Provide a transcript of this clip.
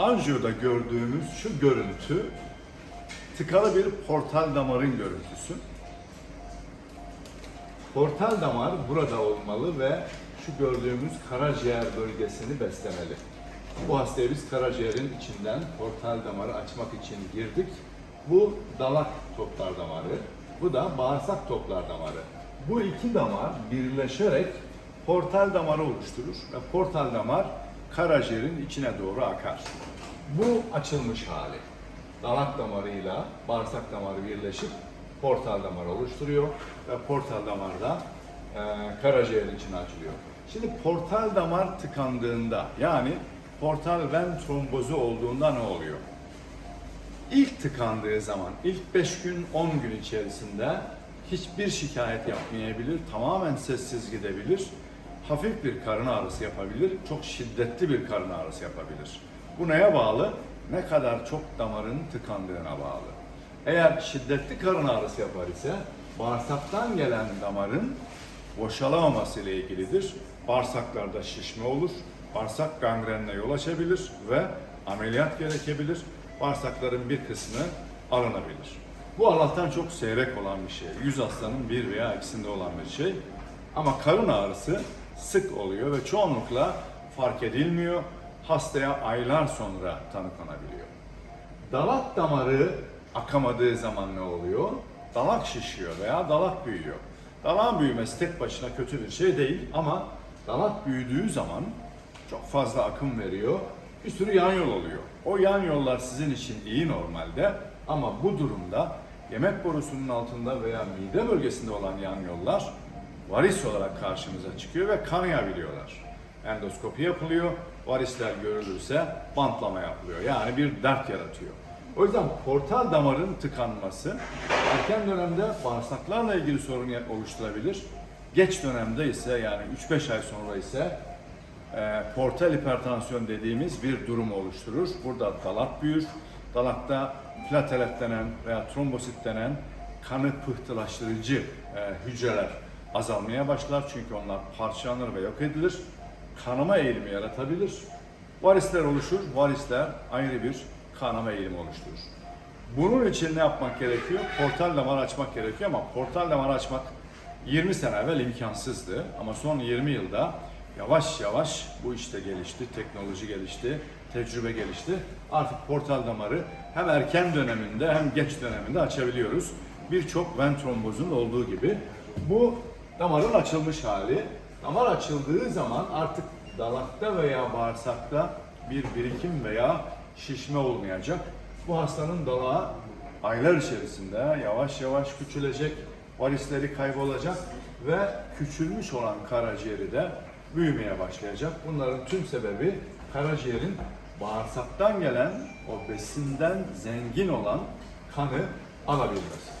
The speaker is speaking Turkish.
anjiyoda gördüğümüz şu görüntü tıkalı bir portal damarın görüntüsü. Portal damar burada olmalı ve şu gördüğümüz karaciğer bölgesini beslemeli. Bu hastaya biz karaciğerin içinden portal damarı açmak için girdik. Bu dalak toplar damarı, bu da bağırsak toplar damarı. Bu iki damar birleşerek portal damarı oluşturur ve portal damar karaciğerin içine doğru akar. Bu açılmış hali. Dalak damarıyla bağırsak damarı birleşip portal damarı oluşturuyor ve portal damarda e, karaciğerin içine açılıyor. Şimdi portal damar tıkandığında yani portal ven trombozu olduğunda ne oluyor? İlk tıkandığı zaman, ilk 5 gün, 10 gün içerisinde hiçbir şikayet yapmayabilir, tamamen sessiz gidebilir, hafif bir karın ağrısı yapabilir, çok şiddetli bir karın ağrısı yapabilir. Bu neye bağlı? Ne kadar çok damarın tıkandığına bağlı. Eğer şiddetli karın ağrısı yapar ise bağırsaktan gelen damarın boşalamaması ile ilgilidir. Bağırsaklarda şişme olur, bağırsak gangrenine yol açabilir ve ameliyat gerekebilir. Bağırsakların bir kısmı alınabilir. Bu Allah'tan çok seyrek olan bir şey. Yüz hastanın bir veya ikisinde olan bir şey. Ama karın ağrısı sık oluyor ve çoğunlukla fark edilmiyor. Hastaya aylar sonra tanı konabiliyor. Dalak damarı akamadığı zaman ne oluyor? Dalak şişiyor veya dalak büyüyor. Dalağın büyümesi tek başına kötü bir şey değil ama dalak büyüdüğü zaman çok fazla akım veriyor. Bir sürü yan yol oluyor. O yan yollar sizin için iyi normalde ama bu durumda yemek borusunun altında veya mide bölgesinde olan yan yollar varis olarak karşımıza çıkıyor ve kanayabiliyorlar. Endoskopi yapılıyor, varisler görülürse bantlama yapılıyor. Yani bir dert yaratıyor. O yüzden portal damarın tıkanması erken dönemde bağırsaklarla ilgili sorun oluşturabilir. Geç dönemde ise yani 3-5 ay sonra ise e, portal hipertansiyon dediğimiz bir durum oluşturur. Burada dalak büyür. Dalakta platelet denen veya trombosit denen kanı pıhtılaştırıcı e, hücreler azalmaya başlar. Çünkü onlar parçalanır ve yok edilir. Kanama eğilimi yaratabilir. Varisler oluşur. Varisler ayrı bir kanama eğilimi oluşturur. Bunun için ne yapmak gerekiyor? Portal damar açmak gerekiyor ama portal damar açmak 20 sene evvel imkansızdı. Ama son 20 yılda yavaş yavaş bu işte gelişti, teknoloji gelişti, tecrübe gelişti. Artık portal damarı hem erken döneminde hem geç döneminde açabiliyoruz. Birçok ven trombozun olduğu gibi. Bu damarın açılmış hali. Damar açıldığı zaman artık dalakta veya bağırsakta bir birikim veya şişme olmayacak. Bu hastanın dalağı aylar içerisinde yavaş yavaş küçülecek, varisleri kaybolacak ve küçülmüş olan karaciğeri de büyümeye başlayacak. Bunların tüm sebebi karaciğerin bağırsaktan gelen o besinden zengin olan kanı alabilmesi.